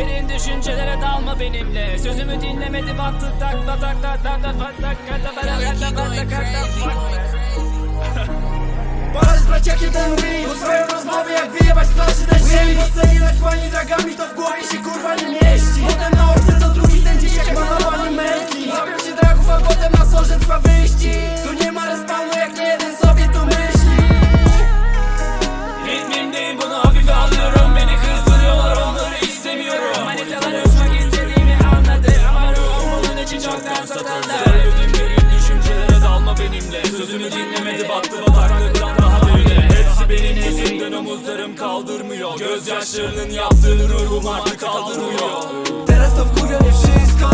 Derin düşüncelere dalma benimle Sözümü dinlemedi battı takla takla takla takla takla takla takla takla Pora zbrać jak jeden win Po swoją rozmowę jak wyjebać z planszy na ziemi Po scenie lecz pani dragami to w głowie się kurwa nie mieści. Potem na orce co drugi ten dziś jak malowany męki Łapią się dragów, a potem na sorze trwa wyścig. Tu nie ma respawnu jak nie jeden sobie tu myśli. Ritmimdeyim bunu hafife alıyorum Beni kızdırıyorlar onları istemiyorum Manitalar uçmak istediğimi anladı Ama ruhum onun için çoktan satıldı Söyledim derin düşüncelere dalma benimle Sözümü dinlemedi kaldırmıyor Gözyaşlarının yaptığını ruhum artık kaldırmıyor Teraz to wkurwia mnie wszystko.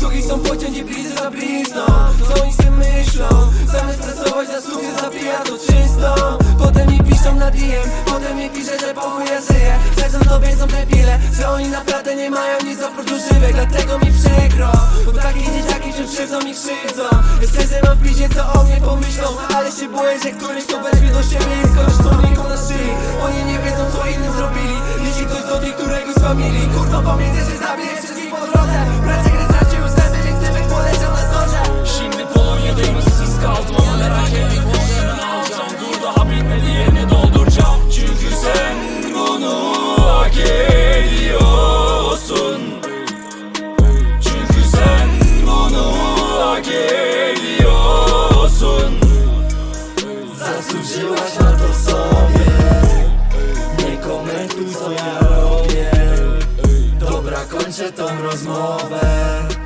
Sługi są pocięci blizy za blizną. Co oni sobie myślą? Zamiast pracować na studiu zabija to czysto. Potem mi piszą na DM Potem mi pisze, że po chuj ja żyję Zresztą to wiedzą debile Że oni naprawdę nie mają nic oprócz używek. Dlatego mi przykro Bo takie dzieciaki wciąż krzywdzą i krzywdzą. Ja szczerze mam w piździe co o mnie pomyślą Ale się boję, że któryś to pomiędzy, że zabiję. zakończę tą rozmowę.